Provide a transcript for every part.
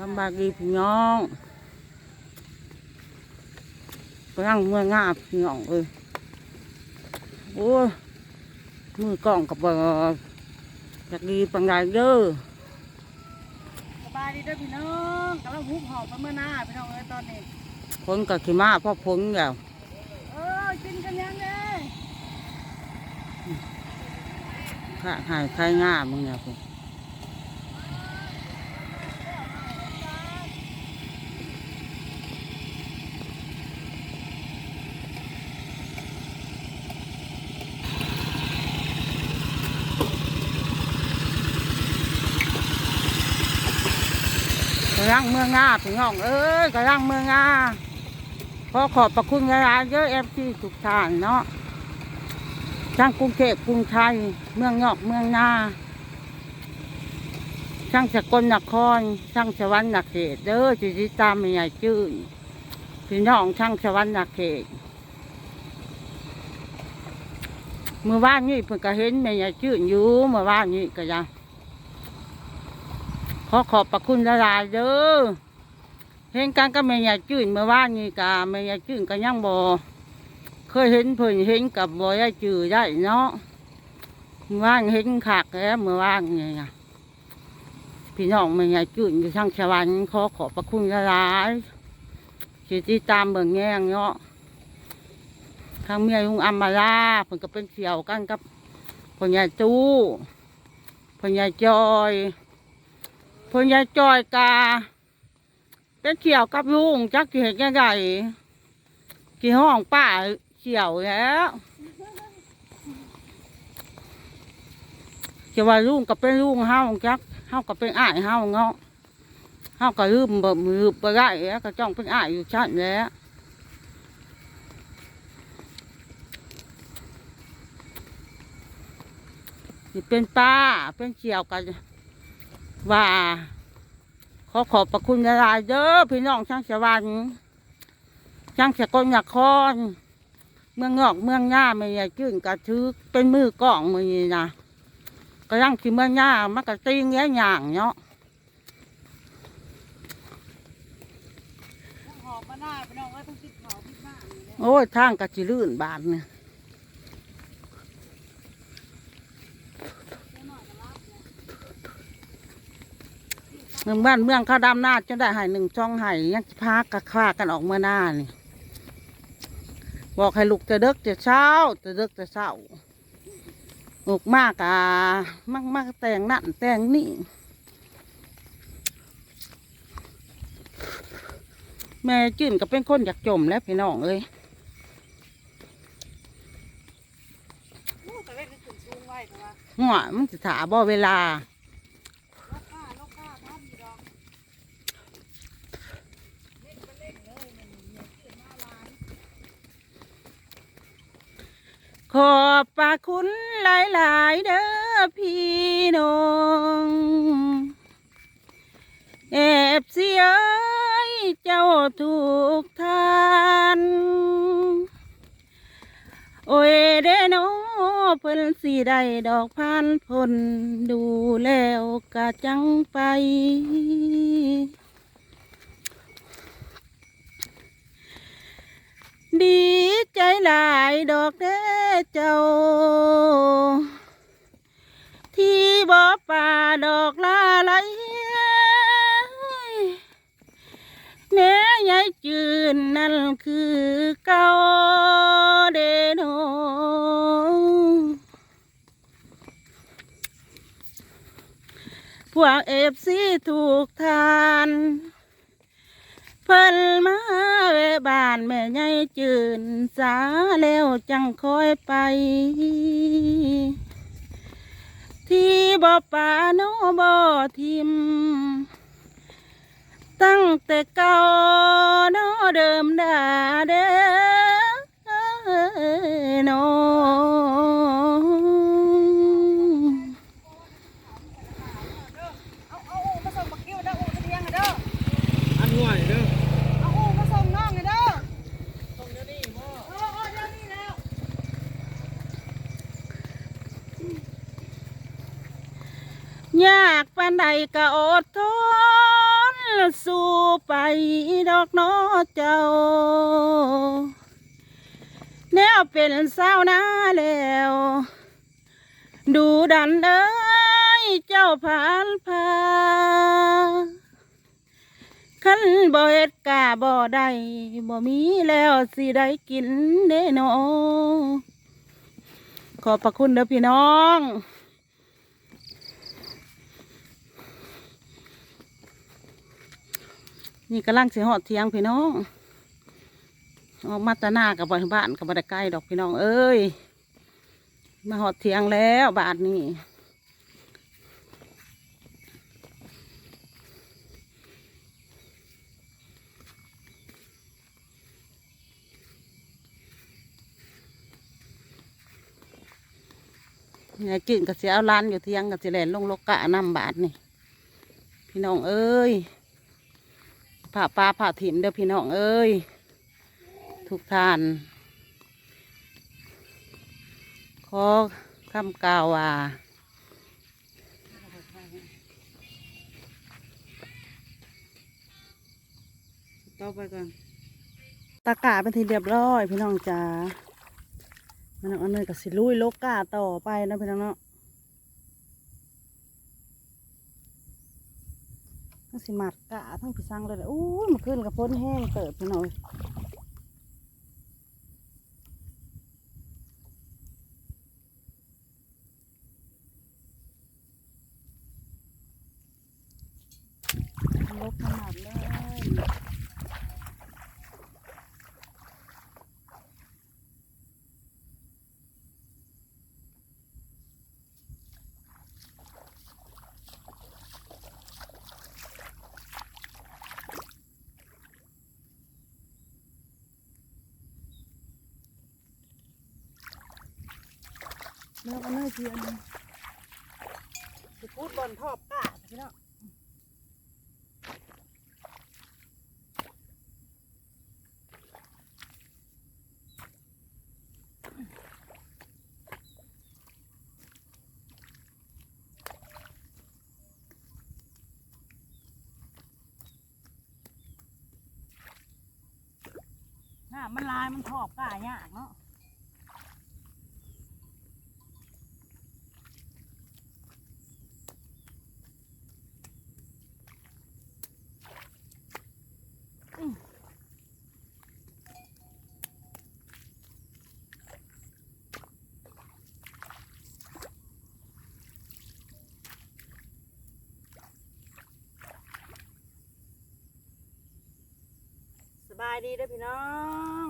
ลำบากดีพี่น้องกำลังเมื่องาพี่น้องเอ้ยโอ้ยมือกล้องกับบ่อยากดีปังไดเด้อสบายดีเด้อพี่น้องกำลังหุบหอบไปเมื่อหน้าพี่น้องเอ้ยตอนนี้ฝนกับขี้มาเพราะฝนแล้วเออกินกันยังเด้ข้าหายใครง่ามึงเนี่ยผมกระ ลังเมืองงาพี่น้องเอ้ยกระลังเมืองงาขอขอบพระคุณหลายเยอะเอฟซีทุกท่านเนาะช่างกรุงเทพกรุงไทย เมืองนอกเมืองนาช่างสกลนครช่างสวรรค์นเขตเด้อจิติตามไม่ใหญ่จื้นพี่น้องช่างสวรรค์นเขตเมื่อวานนี้เพิ่งก็เห็นแม่ใหญ่จื้นอยู่เมื่อวานนี้ก็ยัง ขอขอบพระคุณละลายเด้อเห็นกันก็แม่ใหญ่จื้นเมื่อวานนี้กะแม่ใหญ่จื้นก็ยังบ่เคยเห็นเพิ่นเห็นกับบ่ได้จือได้เนาะเมื่อวานเห็นขากแล้วเมื่อวานไงนะพี่น้องไม่ไงจุนอยู่ทางสวรรค์ขอขอบพระคุณหลายสิติตามเบิ่งแง่งเนาะทางเมียลุงอัมมาลาเพิ่นก็เป็นเสี่ยวกันกับพ่อใหญ่ตู้พ่อใหญ่จอย พ่อใหญ่จอยกาเป็นเสี่ยวกับลุงจักเห็นยังไงกี่ห้องป้าเฉียวแล้วจะว่าลุงก็เป็นลุงเฮาจักเฮาก็เป็นอ้ายเฮาเงาะเฮาก็ลืมแบบมือไปได้แล้วก็จ้องเป็นอ้ายอยู่ชั้นแล้วนี่เป็นป้าเป็นเฉียวกัน ว่าขอขอบพระคุณหลายๆเด้อพี่น้องช่างสวรรค์ช่างสกลนครเมืองงอกเมืองง่าไม่ใหญ่จื่นกระชือเป็นมือกล้องมือนี่นะก็ยังที่เมืองง่ามันก็ตีงแย่อย่างเนาะหุบหอบมาหน้าพี่น้องเอ้ยต้องติดหอบติดหน้านี่เด้โอ้ยทางกะจิลื่นบาดเนี่ย เมืองบ้านเมืองเขาดำหน้าจะได้ใหายหนึ่งช่องใหายยังจะพากระคากันออกเมื่อหน้านี่ บอกให้ลูกจะเด็กจะเช้าจะเด็กจะเช้าลูกมากอะมากมากแต่งนั่นแต่งนี่แม่จื่นก็เป็นคนอยากจมแล้วพี่น้องเอ้ยโอ้แต่เล่นได้ถึงสูงไว้แต่ว่าหัวมันจะถาบ่เวลา ลูกก้าลูกก้าท่านมีดอกเล่นก็เล่นเลยมันเนี่ยตื่นมาหลาย ขอบพระคุณหลายๆเด้อพี่น้องเอฟซีเอ้ยเจ้าทุกท่านโอ้ยเด้น้อเพิ่นสิได้ดอกพันผลดูแล้วกะจังไป ดีใจหลายดอกเด้อ เจ้า ที่บ่อป่าดอกลาไหลแม่ยายจืนนั่นคือเก่าเดโนพวกเอฟซีถูกทาน พิ่นมาแวะบ้านแม่ยายจืนสาแล้วจังคอยไป ที่บ่อป่าโนบ่อทิม ตั้งแต่เก่าโนเดิมดาเด้อโน เอาเอาอูมาส่งบักคิวเด้ออูจะเลี้ยงให้เด้อ อันห่วยเด้อ เอาอูมาส่งน้องให้เด้อ ตรงเดี๋ยวนี้บ่ เออเออเดี๋ยวนี้แล้ว ยา ก็อดทนสู่ไปดอกน้อเจ้า แนวเป็นสาวนาแล้ว ดูดันเอ้ยเจ้าผ่านพาขันบ่เฮ็ดกาบ่ได้บ่มีแล้วสิได้กินเด้นอขอบพระคุณเด้อพี่น้อง นี่กำลังเสิหอดเทียงพี่น้องออกมาตะหน้ากับบ้านกับบ้านใกล้ดอกพี่น้องเอ้ยมาหอดเทียงแล้วบาทนี้เนี่กินกับเสียเอาร้านอยู่เทียงกับเสิแหลนลงโลกกะนำบาทนี่ พี่น้องเอ้ย ผ่าปลาผ่าถิ่มเด้อพี่น้องเอ้ย ทุกท่าน ขอคำกล่าวว่าต่อไปก่อนตากาเป็นทีเรียบร้อย พี่น้องจ๋ามันเอาเนยกับสิลุยโลกกาต่อไปนะพี่น้องเนาะ ทั้งสิมัดกะทั้งผีสังเลยโอ้มันขึ้นกับพ้นแห้งเติบพี่น้องเอ้ยลกขนาดเลย แล้วก็เนยเทียนสิพูดบนทอบกะพี่น้องน่ะมันลายมันทอบกะยากเนาะายดีเด้อพี่น้อง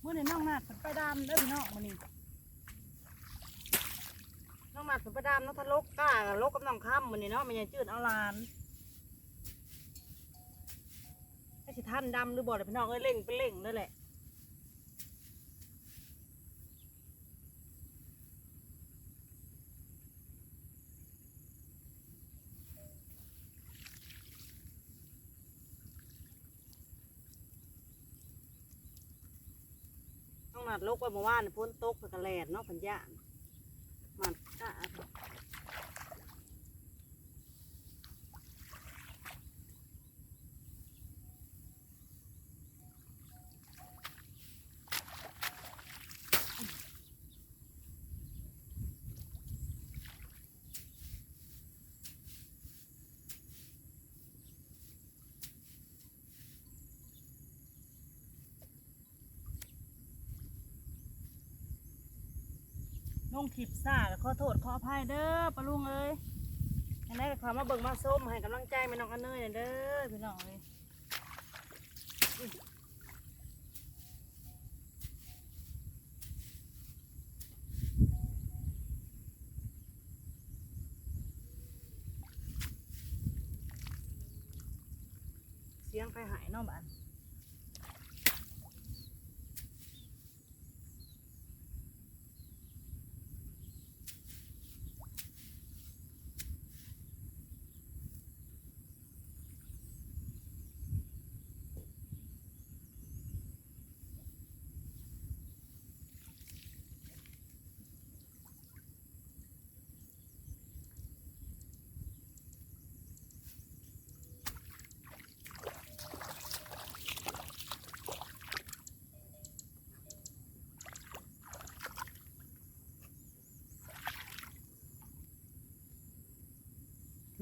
เมื่อในน้องนาดเป็นไปดามเด้อพี่น้องมันนี่น้องนาดเป็นไปดามน้องทะลกก้าลกกับน้องค่ำมันนี่เนาะมันยังจืดเอาลานให้สิท่านดำหรือบ่เดี๋ยพี่น้องเอ้ยเล่งไปเล่งนั่นแหละ มาดลกไปเมื่อวานพ้นตกไปกระแลดเนาะพันยะมันก้า ลงถิบซ่าก็ขอโทษขออภัยเด้อปะลุงเอ้ยอันนี้ก็ขอมาเบิ่งมาส้มให้กำลังใจแม่น้องอันเนยหน่อยเด้อพี่น้องเอ้ยเสียงไฟหายเนาะบ้าน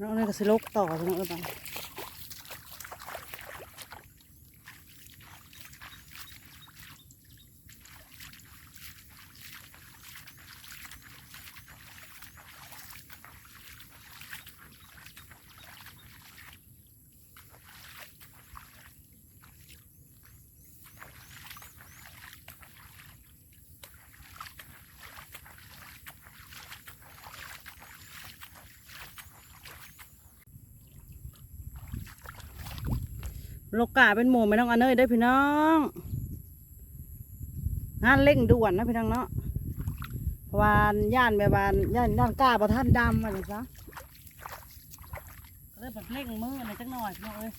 น้องนี่ก็สิลกต่อพี่น้องเอ้ยบ้า โลกาเป็นหมูไม่ต้องอันเนยได้พี่น้อง งานเร่งด่วนนะพี่น้องเนาะเพราะว่าย่านแบบว่าย่านย่านกล้าบ่ท่านดำอะไรซะก็เลยแบบเร่งมือหน่อยจังหน่อยพี่น้องเอ้ย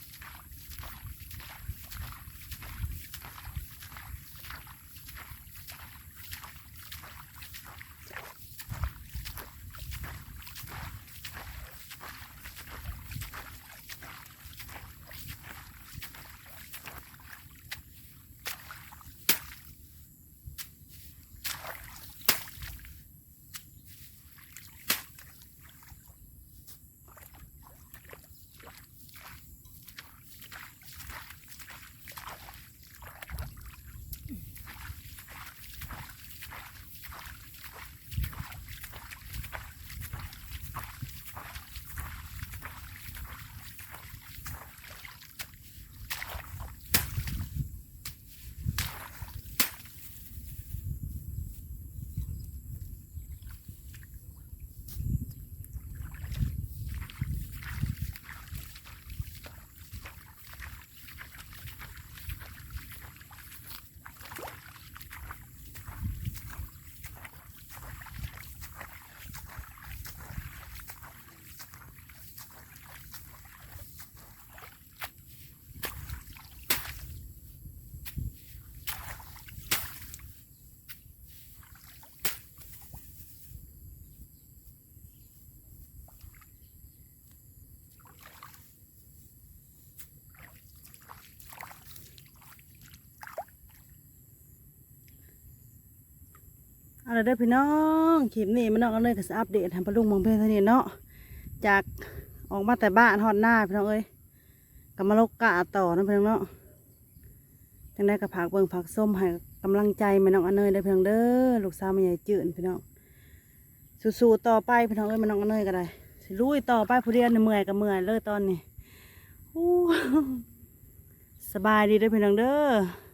เอาละเด้อพี่น้องคลิปนี้มันน้องอันเนยก็จะอัปเดตทำปลาลุงมองเพลงเท่านี้เนาะจากออกมาแต่บ้านฮอดหน้าพี่น้องเอ้ยก็มาลกกะต่อนะพี่น้องเนาะจังได้กับผักเบิ่งผักส้มให้กำลังใจม่น้องอันเนยเด้พี่น้องเด้อลูกสาวแม่ใหญ่จืดพี่น้องสู้ๆต่อไปพี่น้องเอ้ยม่น้องอันเนยก็ได้สิลุยต่อไปผู้เรียนเนี่ยเมื่อยก็เมื่อยเลยตอนนี้สบายดีเด้อพี่น้องเด้อ